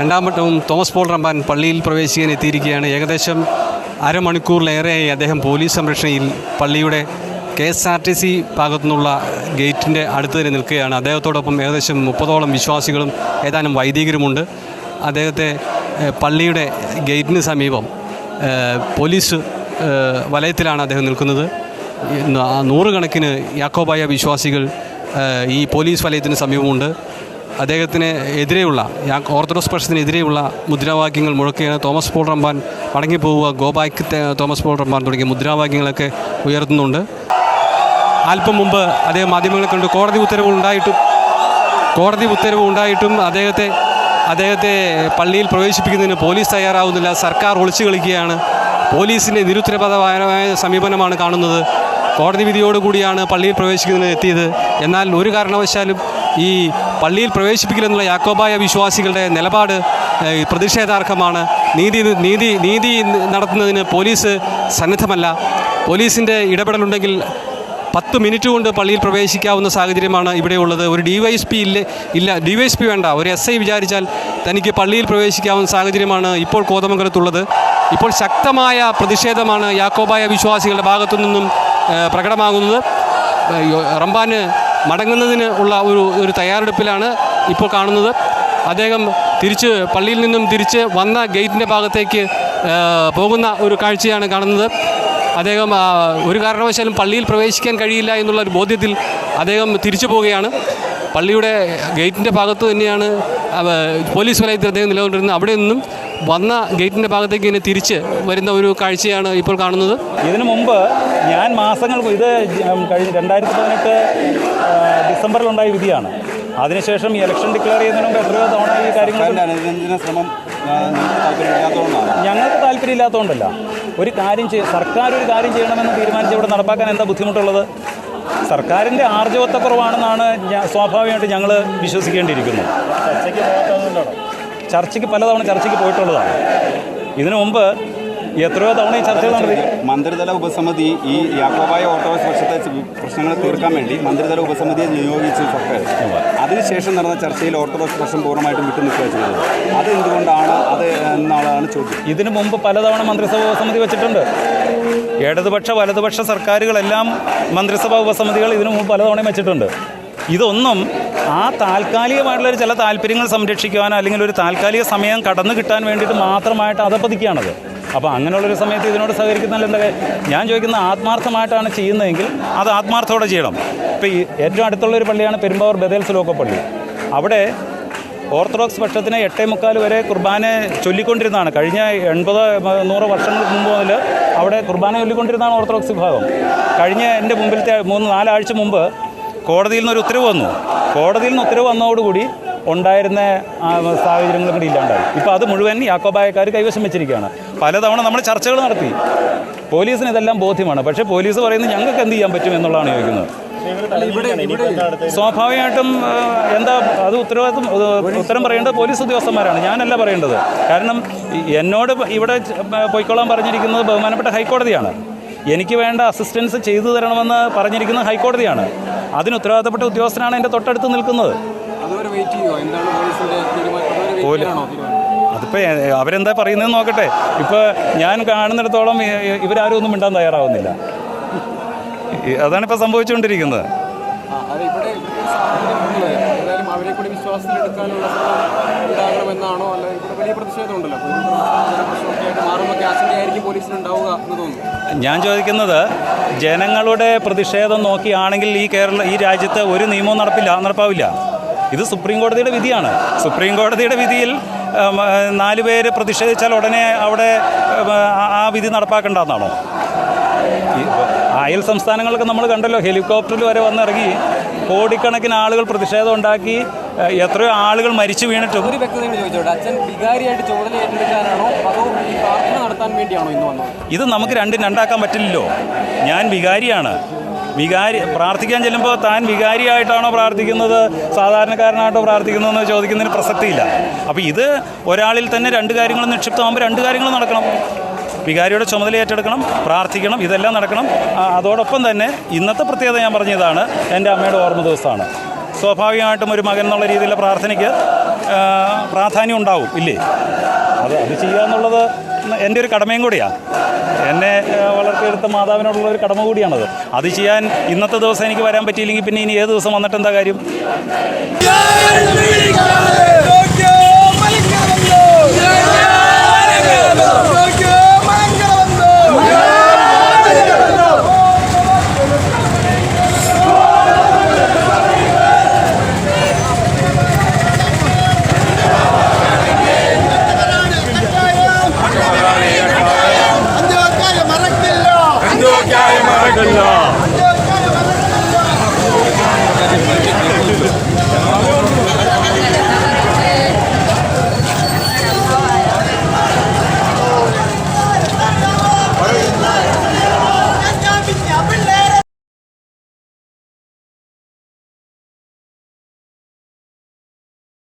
രണ്ടാം വട്ടവും Thomas Paul Ramban പള്ളിയിൽ പ്രവേശിക്കാൻ എത്തിയിരിക്കുകയാണ്. ഏകദേശം അരമണിക്കൂറിലേറെയായി അദ്ദേഹം പോലീസ് സംരക്ഷണയിൽ പള്ളിയുടെ K S R T C ഭാഗത്തുനിന്നുള്ള ഗേറ്റിന്റെ അടുത്ത് തന്നെ നിൽക്കുകയാണ്. അദ്ദേഹത്തോടൊപ്പം ഏകദേശം മുപ്പതോളം വിശ്വാസികളും ഏതാനും വൈദികരുമുണ്ട്. അദ്ദേഹത്തെ പള്ളിയുടെ ഗേറ്റിന് സമീപം പോലീസ് വലയത്തിലാണ് അദ്ദേഹം നിൽക്കുന്നത്. നൂറുകണക്കിന് യാക്കോബായ വിശ്വാസികൾ ഈ പോലീസ് വലയത്തിന് സമീപമുണ്ട്. അദ്ദേഹത്തിന് എതിരെയുള്ള യാ- ഓർത്തഡോക്സ് പക്ഷത്തിനെതിരെയുള്ള മുദ്രാവാക്യങ്ങൾ മുഴക്കുകയാണ് Thomas Paul Ramban മടങ്ങിപ്പോവുക go back Thomas Paul Ramban തുടങ്ങിയ മുദ്രാവാക്യങ്ങളൊക്കെ ഉയർത്തുന്നുണ്ട്. അല്പം മുമ്പ് അദ്ദേഹം മാധ്യമങ്ങളെ കണ്ട് കോടതി ഉത്തരവ് ഉണ്ടായിട്ടും കോടതി ഉത്തരവ് ഉണ്ടായിട്ടും അദ്ദേഹത്തെ അദ്ദേഹത്തെ പള്ളിയിൽ പ്രവേശിപ്പിക്കുന്നതിന് പോലീസ് തയ്യാറാവുന്നില്ല സർക്കാർ ഒളിച്ചു കളിക്കുകയാണ്. പോലീസിന്റെ നിരുത്തരപരമായ സമീപനമാണ് കാണുന്നത്. കോടതി വിധിയോടുകൂടിയാണ് പള്ളിയിൽ പ്രവേശിക്കുന്നതിന് എത്തിയത്. എന്നാൽ ഒരു കാരണവശാലും ഈ പള്ളിയിൽ പ്രവേശിപ്പിക്കില്ലെന്നുള്ള യാക്കോബായ വിശ്വാസികളുടെ നിലപാട് പ്രതിഷേധാർഹമാണ്. നീതി നീതി നീതി നടത്തുന്നതിന് പോലീസ് സന്നദ്ധമല്ല. പോലീസിന്റെ ഇടപെടലുണ്ടെങ്കിൽ പത്ത് മിനിറ്റ് കൊണ്ട് പള്ളിയിൽ പ്രവേശിക്കാവുന്ന സാഹചര്യമാണ് ഇവിടെയുള്ളത് ഒരു ഡി വൈ എസ് പി ഇല്ല ഇല്ല ഡി വൈ എസ് പി വേണ്ട. ഒരു എസ് ഐ വിചാരിച്ചാൽ തനിക്ക് പള്ളിയിൽ പ്രവേശിക്കാവുന്ന സാഹചര്യമാണ് ഇപ്പോൾ കോതമംഗലത്തുള്ളത്. ഇപ്പോൾ ശക്തമായ പ്രതിഷേധമാണ് യാക്കോബായ വിശ്വാസികളുടെ ഭാഗത്തു നിന്നും പ്രകടമാകുന്നത്. റംബാന് മടങ്ങുന്നതിന് ഉള്ള ഒരു ഒരു തയ്യാറെടുപ്പിലാണ് ഇപ്പോൾ കാണുന്നത്. അദ്ദേഹം തിരിച്ച് പള്ളിയിൽ നിന്നും തിരിച്ച് വന്ന ഗേറ്റിന്റെ ഭാഗത്തേക്ക് പോകുന്ന ഒരു കാഴ്ചയാണ് കാണുന്നത്. അദ്ദേഹം ഒരു കാരണവശാലും പള്ളിയിൽ പ്രവേശിക്കാൻ കഴിയില്ല എന്നുള്ള ഒരു ബോധ്യത്തിൽ അദ്ദേഹം തിരിച്ചു പോവുകയാണ്. പള്ളിയുടെ ഗേറ്റിന്റെ ഭാഗത്ത് തന്നെയാണ് പോലീസ് വലയത്തിൽ അദ്ദേഹം നിലകൊണ്ടിരുന്ന. അവിടെ നിന്നും വന്ന ഗേറ്റിന്റെ ഭാഗത്തേക്ക് ഇങ്ങനെ തിരിച്ച് വരുന്ന ഒരു കാഴ്ചയാണ് ഇപ്പോൾ കാണുന്നത്. ഇതിനു മുമ്പ് ഞാൻ മാസങ്ങൾ ഇത് കഴിഞ്ഞ് രണ്ടായിരത്തി പതിനെട്ട് ഡിസംബറിലുണ്ടായ വിധിയാണ്. അതിനുശേഷം ഈ ഇലക്ഷൻ ഡിക്ലെയർ ചെയ്യുന്നതിന് മുമ്പ് എത്രയോ തവണ ഈ കാര്യങ്ങൾ ശ്രമം ഞങ്ങൾക്ക് താല്പര്യമില്ലാത്തതുകൊണ്ടല്ല. ഒരു കാര്യം ചെയ്യ സർക്കാർ ഒരു കാര്യം ചെയ്യണമെന്ന് തീരുമാനിച്ച് ഇവിടെ നടപ്പാക്കാൻ എന്താ ബുദ്ധിമുട്ടുള്ളത്? സർക്കാരിന്റെ ആർജവത്വക്കുറവാണെന്നാണ് സ്വാഭാവികമായിട്ട് ഞങ്ങൾ വിശ്വസിക്കേണ്ടിയിരിക്കുന്നത്. ചർച്ചയ്ക്ക് പലതവണ ചർച്ചയ്ക്ക് പോയിട്ടുള്ളതാണ്. ഇതിനു മുമ്പ് എത്രയോ തവണ ഈ ചർച്ച മന്ത്രിതല ഉപസമിതി ഈ യാക്കോബായ ഓട്ടോ പക്ഷത്തെ പ്രശ്നങ്ങൾ തീർക്കാൻ വേണ്ടി മന്ത്രിതല ഉപസമിതിയെ നിയോഗിച്ചു സർക്കാർ. അതിനുശേഷം നടന്ന ചർച്ചയിൽ ഓർത്തഡോക്സ് പ്രശ്നം പൂർണമായിട്ടും വിട്ടു നിൽക്കുക ചെയ്തത്. അത് എന്തുകൊണ്ടാണ്? അത് എന്നുള്ളതാണ് ചോദ്യം. ഇതിനു മുമ്പ് പലതവണ മന്ത്രിസഭാ ഉപസമിതി വെച്ചിട്ടുണ്ട്. ഇടതുപക്ഷ വലതുപക്ഷ സർക്കാരുകളെല്ലാം മന്ത്രിസഭാ ഉപസമിതികൾ ഇതിനു മുമ്പ് പലതവണയും വെച്ചിട്ടുണ്ട്. ഇതൊന്നും ആ താൽക്കാലികമായിട്ടുള്ള ചില താല്പര്യങ്ങൾ സംരക്ഷിക്കുവാനോ അല്ലെങ്കിൽ ഒരു താൽക്കാലിക സമയം കടന്നു കിട്ടാൻ വേണ്ടിയിട്ട് മാത്രമായിട്ട് അതപ്പതിക്കുകയാണത്. അപ്പോൾ അങ്ങനെയുള്ളൊരു സമയത്ത് ഇതിനോട് സഹകരിക്കുന്നതിൽ എന്താ? ഞാൻ ചോദിക്കുന്നത് ആത്മാർത്ഥമായിട്ടാണ് ചെയ്യുന്നതെങ്കിൽ അത് ആത്മാർത്ഥത്തോടെ ചെയ്യണം. ഇപ്പോൾ ഈ ഏറ്റവും അടുത്തുള്ള ഒരു പള്ളിയാണ് പെരുമ്പാവൂർ ബദേൽസ് ലോക്കപ്പള്ളി. അവിടെ ഓർത്തഡോക്സ് പക്ഷത്തിന് എട്ടേ മുക്കാൽ വരെ കുർബാന ചൊല്ലിക്കൊണ്ടിരുന്നതാണ്. കഴിഞ്ഞ എൺപത് നൂറ് വർഷങ്ങൾക്ക് മുമ്പ് മുതൽ അവിടെ കുർബാന ചൊല്ലിക്കൊണ്ടിരുന്നതാണ് ഓർത്തഡോക്സ് വിഭാഗം. കഴിഞ്ഞ എന്റെ മുമ്പിലത്തെ മൂന്ന് നാലാഴ്ച മുമ്പ് കോടതിയിൽ നിന്നൊരു ഉത്തരവ് വന്നു. കോടതിയിൽ നിന്ന് ഉത്തരവ് വന്നതോടുകൂടി ഉണ്ടായിരുന്ന സാഹചര്യങ്ങളും കൂടി ഇല്ലാണ്ടായി. ഇപ്പോൾ അത് മുഴുവൻ യാക്കോബായക്കാർ കൈവശം വെച്ചിരിക്കുകയാണ്. പലതവണ നമ്മൾ ചർച്ചകൾ നടത്തി. പോലീസിന് ഇതെല്ലാം ബോധ്യമാണ്. പക്ഷേ പോലീസ് പറയുന്നത് ഞങ്ങൾക്ക് എന്ത് ചെയ്യാൻ പറ്റും എന്നുള്ളതാണ് ചോദിക്കുന്നത്. സ്വാഭാവികമായിട്ടും എന്താ അത് ഉത്തരവാദിത്വം ഉത്തരം പറയേണ്ടത് പോലീസ് ഉദ്യോഗസ്ഥന്മാരാണ്. ഞാനല്ല പറയേണ്ടത്. കാരണം എന്നോട് ഇവിടെ പൊയ്ക്കോളാൻ പറഞ്ഞിരിക്കുന്നത് ബഹുമാനപ്പെട്ട ഹൈക്കോടതിയാണ്. എനിക്ക് വേണ്ട അസിസ്റ്റൻസ് ചെയ്തു തരണമെന്ന് പറഞ്ഞിരിക്കുന്നത് ഹൈക്കോടതിയാണ്. അതിന് ഉത്തരവാദിത്തപ്പെട്ട ഉദ്യോഗസ്ഥനാണ് എന്റെ തൊട്ടടുത്ത് നിൽക്കുന്നത്. അതിപ്പോൾ അവരെന്താ പറയുന്നതെന്ന് നോക്കട്ടെ. ഇപ്പോൾ ഞാൻ കാണുന്നിടത്തോളം ഇവരാരും ഒന്നും മിണ്ടാൻ തയ്യാറാവുന്നില്ല. ഈ- അതാണിപ്പോൾ സംഭവിച്ചുകൊണ്ടിരിക്കുന്നത് ഞാൻ ചോദിക്കുന്നത് ജനങ്ങളുടെ പ്രതിഷേധം നോക്കിയാണെങ്കിൽ ഈ കേരള ഈ രാജ്യത്ത് ഒരു നിയമവും നടപ്പില്ല നടപ്പാവില്ല. ഇത് സുപ്രീം കോടതിയുടെ വിധിയാണ്. സുപ്രീം കോടതിയുടെ വിധിയിൽ നാല് പേര് പ്രതിഷേധിച്ചാൽ ഉടനെ അവിടെ ആ- വിധി നടപ്പാക്കേണ്ടതെന്നാണോ അയൽ സംസ്ഥാനങ്ങളൊക്കെ നമ്മൾ കണ്ടല്ലോ. ഹെലികോപ്റ്ററിൽ വരെ വന്നിറങ്ങി കോടിക്കണക്കിന് ആളുകൾ പ്രതിഷേധം ഉണ്ടാക്കി. എത്രയോ ആളുകൾ മരിച്ചു വീണിട്ടും. ഒരു വ്യക്തതയോട് ചോദിച്ചോട്ടെ? അച്ഛൻ വികാരിയായിട്ട് ചുമതല ഏറ്റെടുക്കാനാണോ അതോ ഈ പ്രാർത്ഥന നടത്താൻ വേണ്ടിയാണോ ഇന്ന് വന്നത്? ഇത് നമുക്ക് രണ്ടും രണ്ടാക്കാൻ പറ്റില്ലല്ലോ. ഞാൻ വികാരിയാണ്. വികാരി പ്രാർത്ഥിക്കാൻ ചെല്ലുമ്പോൾ താൻ വികാരിയായിട്ടാണോ പ്രാർത്ഥിക്കുന്നത്? സാധാരണക്കാരനായിട്ടോ പ്രാർത്ഥിക്കുന്നതെന്ന് ചോദിക്കുന്നതിന് പ്രസക്തിയില്ല. അപ്പോൾ ഇത് ഒരാളിൽ തന്നെ രണ്ട് കാര്യങ്ങൾ നിക്ഷിപ്തമാകുമ്പോൾ രണ്ട് കാര്യങ്ങൾ നടക്കണം. വികാരിയുടെ ചുമതല ഏറ്റെടുക്കണം പ്രാർത്ഥിക്കണം ഇതെല്ലാം നടക്കണം. അതോടൊപ്പം തന്നെ ഇന്നത്തെ പ്രത്യേകത ഞാൻ പറഞ്ഞതാണ് എന്റെ അമ്മയുടെ ഓർമ്മ ദിവസമാണ്. സ്വാഭാവികമായിട്ടും ഒരു മകൻ എന്നുള്ള രീതിയിലുള്ള പ്രാർത്ഥനയ്ക്ക് പ്രാധാന്യം ഉണ്ടാവും ഇല്ലേ? അത് അത് ചെയ്യുക എന്നുള്ളത് എന്റെ ഒരു കടമയും കൂടിയാണ് എന്നെ വളർത്തിയെടുത്ത മാതാവിനോടുള്ള ഒരു കടമ കൂടിയാണത്. അത് ചെയ്യാൻ ഇന്നത്തെ ദിവസം എനിക്ക് വരാൻ പറ്റിയില്ലെങ്കിൽ പിന്നെ ഇനി ഏത് ദിവസം വന്നിട്ട് എന്താ കാര്യം! జయ మరగల్లా